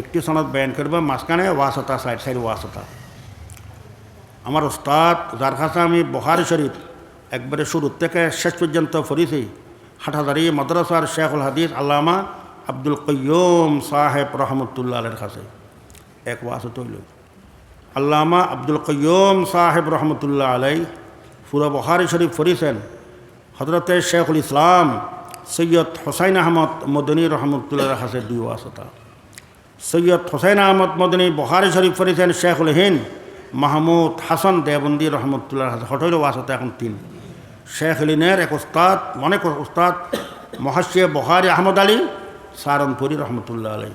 একটি সনদ বয়ান করব, মাঝখানে ওয়াসতা, সাইড সাইড ওয়াসতা। আমার ওস্তাদ কাছে আমি বহারি শরীফ একবারে শুরু থেকে শেষ পর্যন্ত ফরিছি হাটাদারি মাদ্রাসার শেখুল হাদিস আল্লামা আব্দুল কয়্যুম সাহেব রহমতুল্লাহ আলের কাছে। এক ওয়াসত হইল। আল্লামা আব্দুল কয়্যুম সাহেব রহমতুল্লাহ আলাই পুরো বহারি শরীফ ফরিছেন হজরতে শেখুল ইসলাম সৈয়দ হোসাইন আহমদ মদনী রহমতুল্লাহ কাছে দুই ওয়াসতা। সৈয়দ হোসেন আহমদ মদনী বহারি শরীফ ফরিছেন শেখুল হিন্দ, মাহমুদ হাসান দেবন্দি রহমতুল্লাহ হটইল ওয়াসতে এখন তিন। শেখ লিনের এক উস্তাদ, অনেক উস্তাদ মহাশিয়া বহারি আহমদ আলী সারনপুরি রহমতুল্লাহ আলী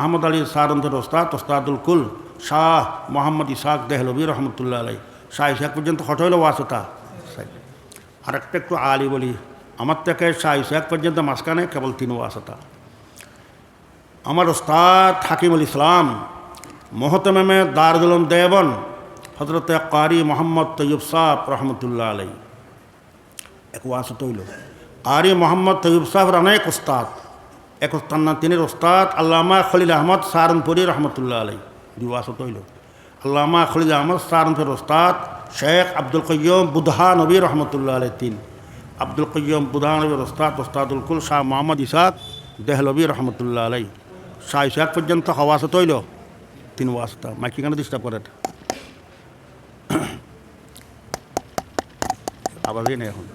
আহমদ আলী সারনপুর ওস্তাদ ওস্তাদুল কুল শাহ মোহাম্মদ ইসাক দেহলবি রহমতুল্লাহ আলী শাহ ইসাক পর্যন্ত হটইল ওয়াসতা আরেকটা একটু আলী বলি। আমার থেকে শাহ ইসাক পর্যন্ত মাঝখানে কেবল তিন ওয়াসতা আমার ওস্তাদ হাকিমুল ইসলাম, মোহতমেমে দারুল দেবন হজরত কারি মোহাম্মদ তৈয়ব সাহ রহমতুল্লাহ আলাই এক ওয়াসত হইল। কারি মোহাম্মদ তৈয়ব সাহর অনেক ওস্তাদ। এক ওস্তাদ না তিনি ওস্তাদ আল্লামা খলিল আহমদ সারনপুরি রহমতুল্লাহ আলাই দুই ওয়াসত হইল। আল্লামা খলিল আহমদ সারনপুর ওস্তাদ শেখ আব্দুল কয়্যম বুধা নবী রহমতুল্লাহ আলাই তিন। আব্দুল কয়্যম বুধা নবীর ওস্তাদ ওস্তাদুল কুল শাহ মোহাম্মদ ইসাক দেহলবী রহমতুল্লাহ আলাই শাহ ইসাক পর্যন্ত হওয়া হওয়াসত হইল তিন ওয়াসতা মাইকি কেন ডিস্টার্ব করে আবারই নেই এখন।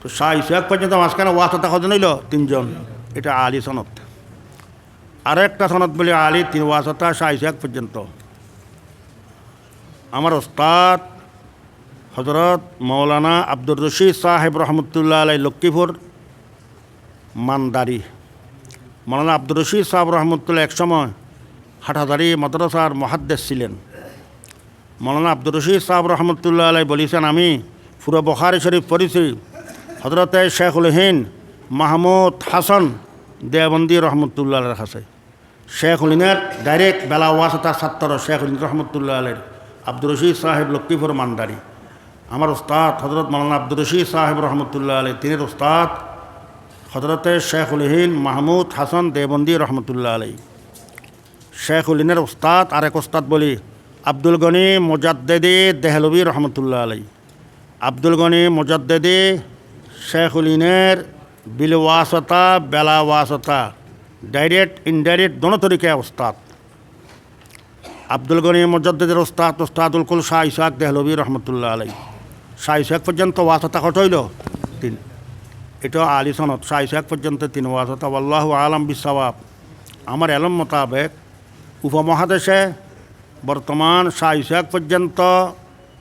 তো ইসাক পর্যন্ত মাঝখানে ওয়াসতা কত নিল তিনজন। এটা আলী সনদ। আরেকটা সনদ বলে, আলী তিন ওয়াসতা শাহ পর্যন্ত। আমার ওস্তাদ হজরত মৌলানা আব্দুর রশিদ সাহেব রহমতুল্লাহ আলাই লক্ষ্মীপুর মানদারি। মৌলানা আব্দুর রশিদ সাহেব রহমতুল্লাহ একসময় হাটাদারি মাদ্রাসার মহাদ্দেশ ছিলেন। মৌলানা আব্দুর রশিদ সাহেব রহমতুল্লাহ আলাই বলেছেন, আমি পুরো বখারি শরীফ পড়েছি হজরতে শেখুল হিন্দ মাহমুদ হাসান দেবন্দি রহমতুল্লাহ কাছে। শেখ উলিনের ডাইরেক্ট বেলা ওয়াসতা ছাত্র শেখ উলিন রহমতুল্লাহ আলের আব্দুর রশিদ সাহেব লক্ষ্মীপুর মান্দারি আমার ওস্তাদ হজরত মৌলানা আব্দুর রশিদ সাহেব রহমতুল্লাহ আলী তিনি ওস্তাদ হজরতে শেখ উলহিন মাহমুদ হাসান দেবন্দি রহমতুল্লাহ আলী শেখ উলিনের ওস্তাদ আরেক ওস্তাদ বলি আব্দুল গনি মোজাদ্দেদি দেহলবি রহমতুল্লাহ আলী আব্দুল গনি মোজাদ্দেদি শেখ উলিনের বিল ডাইরেক্ট, ইনডাইরেক্ট দোনো তরিকে ওস্তাদ। আব্দুল গনি মজদ্দের ওস্তাদ, ওস্তাদুল কুল শাহ ইসাক দেহলবি রহমতুল্লাহ আলাই শাহ ইসাক পর্যন্ত ওয়াসতা হইল তিন। এটা আলী সনত শাহ ইসাক পর্যন্ত তিন ওয়াসতা। আল্লাহ আলম বিসাবাব আমার এলম মোতাবেক উপমহাদেশে বর্তমান শাহ ইসাক পর্যন্ত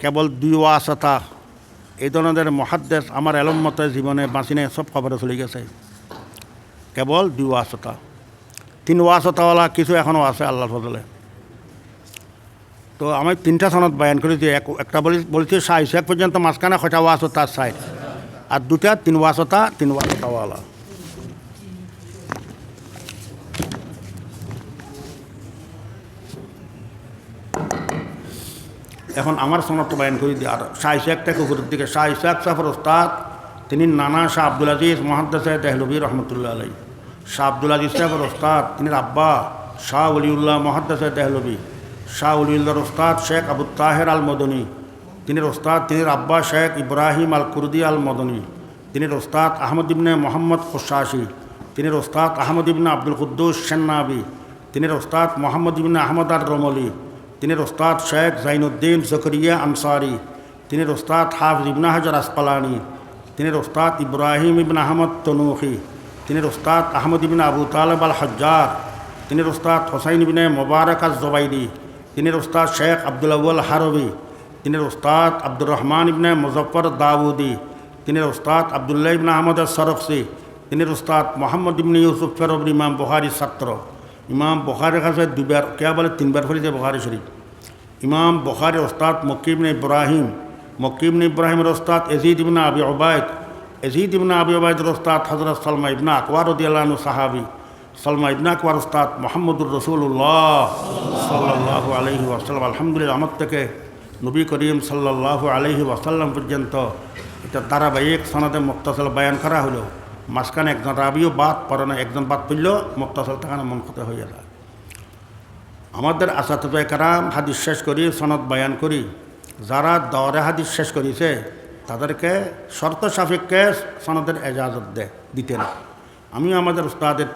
কেবল দুই ওয়াসতা। এই ধরনের মহাদেশ আমার এলম মতে জীবনে বাঁচিনে সব খবরে চলে গেছে। কেবল দুই ওয়াসতা। তিন ওয়াসতাওয়ালা কিছু এখনও আছে আল্লাহ ফজলে। তো আমি তিনটা সনত বায়ান করেছি এক, একটা বলি, বলেছি শাহ ইসাক পর্যন্ত মাঝখানে ছটা ওয়াসতা সাইড আর দুটা তিন ওয়াসতা তিন ওয়াসতাওয়ালা এখন আমার সনদ বায়ান করে দিই আর শাহ থেকে উপরের দিকে শাহ ইসাক সাফর ওস্তাদ, তিনি নানা শাহ আব্দুল আজিজ মহাদ্দ সাহেব তেহলবী রহমতুল্লাহ আলাই শাহ আব্দুল আজিজ সাহেবের ওস্তাদ তিনি আব্বা, শাহ অলিউল্লাহ মহাদ্দ সাহেব তেহলবী শাহ উলিউল্লাহর ওস্তাদ শেখ আবু তাহের আল মদনী তিনি ওস্তাদ তিনি আব্বা শেখ ইব্রাহিম আল কুরদি আল মদনী তিনি ওস্তাদ আহমদ ইবনে মোহাম্মদ খুশাসি তিনি ওস্তাদ আহমদ ইবনে আব্দুল কুদ্দুস সেন্নাবি তিনি ওস্তাদ মোহাম্মদ ইবনে আহমদ আর রমলি তিনি ওস্তাদ শেখ জাইনুদ্দিন জকরিয়া আনসারি তিনি ওস্তাদ হাফ ইবনা হাজার আসপালানি তিনি ওস্তাদ ইব্রাহিম ইবন আহমদ তনুখি তিনি ওস্তাদ আহমদ ইবিন আবু তালেব আল হজ্জার তিনি ওস্তাদ হোসাইন ইবিনে মোবারক আজ জবাইদি তিনি ওস্তাদ শেখ আব্দুল আউ্ল হারবি, তিনি ওস্তাদ আব্দুর রহমান ইবনে মুজফর দাউদি, তিনি ওস্তাদ আবদুল্লাহ ইবনে আহমদ সরফসি তিনি ওস্তাদ মোহাম্মদ ইবনে ইউসুফ ফেরবর ইমাম বহারি ছাত্র। ইমাম বখারের কাছে দুবার কে বলে, তিনবার ফেলেছে বখারি শরীফ। ইমাম বখারি ওস্তাদ মকিবনে ইব্রাহিম মকিবনে ইব্রাহিমের ওস্তাদ এজিদ ইবনা আবি ওবায়দ এজিদ ইবনা আবি ওবায়দের ওস্তাদ হজরত সালমা ইবনা আকবর উদ্দিয়ালু সাহাবি। সালমা ইবনা আকবর উস্তাদ মোহাম্মদুর রসুল্লাহ সাল্লাহ আলহি ওয়াসাল্লাম। আলহামদুলিল্লাহ, আমার থেকে নবী করিম সাল্লাহ আলহি ওয়াসাল্লাম পর্যন্ত এটা ধারাবাহিক সনদে মুক্তাসল বায়ান করা হলো। মাঝখানে একজন রাবিও বাদ, পরে না একজন বাদ পড়লেও মুক্তাসল থাকানো মন ক্ষত হয়ে যায় আমাদের আশা আসাতে কারাম হাদিস শেষ করি, সনদ বায়ান করি। যারা দরে হাদিস শেষ করেছে তাদেরকে শর্ত সাপেক্ষে সনদের এজাজত দেয় দিতেন আমি আমাদের উস্তাদের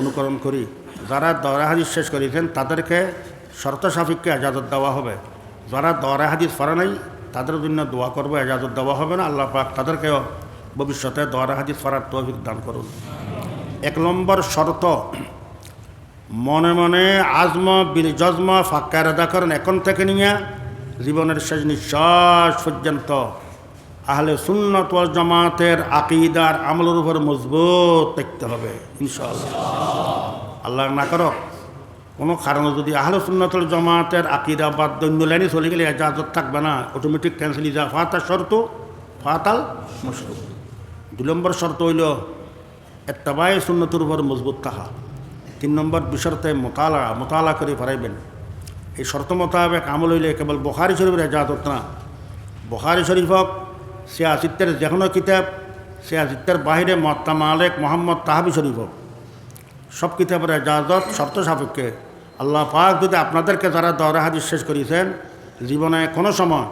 অনুকরণ করি। যারা দরে হাদিস শেষ করেছেন তাদেরকে শর্ত সাপেক্ষে এজাজত দেওয়া হবে। যারা দরে হাদিস পড়ে নাই, তাদের জন্য দোয়া করব, এজাজত দেওয়া হবে না। আল্লাহ পাক তাদেরকেও ভবিষ্যতে দরে হাদিস পড়ার তৌফিক দান করুন। এক নম্বর শর্ত, মনে মনে আজম জজম ফাক্কার আদা করেন। এখন থেকে নিয়ে জীবনের শেষ নিঃশ্বাস পর্যন্ত আহলে সুন্নত জামাতের আকিদার আমলের উপর মজবুত দেখতে হবে, ইনশাআল্লাহ। আল্লাহ না করো কোনো কারণে যদি আহলে সুন্নতুল জামাতের আকিদা বা দৈন্য লাইনে চলে গেলে এজাজত থাকবে না। অটোমেটিক ক্যান্সেল যা ফাতা শর্ত, ফাতাল মশরুফ দুই নম্বর শর্ত হইল, এত্তাবাই সুন্নতের উপর মজবুত থাকা। তিন নম্বর বিষয়তে মোতালা মোতালা করে ফরাইবেন। এই শর্ত মোতাবেক আমল হইলে কেবল বখারি শরীফের এজাজত না। বখারি শরীফক সিয়াসিত্তের যে কোনো কিতাব সিয়াসিত্তের বাহিরে মত্তা মালেক মোহাম্মদ তাহাবি শরীফ সব কিতাবের এজাজত, শর্ত সাপেক্ষে আল্লাহ পাক যদি আপনাদেরকে যারা দরা হাদিস শেষ করেছেন জীবনে কোনো সময়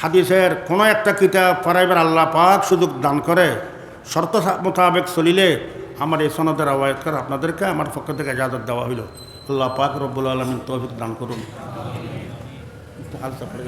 হাদিসের কোনো একটা কিতাব পড়াইবার আল্লাহ পাক সুযোগ দান করে, শর্ত মোতাবেক চলিলে আমার এই সনদের আওয়াজ করে আপনাদেরকে আমার পক্ষ থেকে এজাজত দেওয়া হইল। আল্লাহ পাক রব্বুল আলমিন তৌফিক দান করুন। যাবে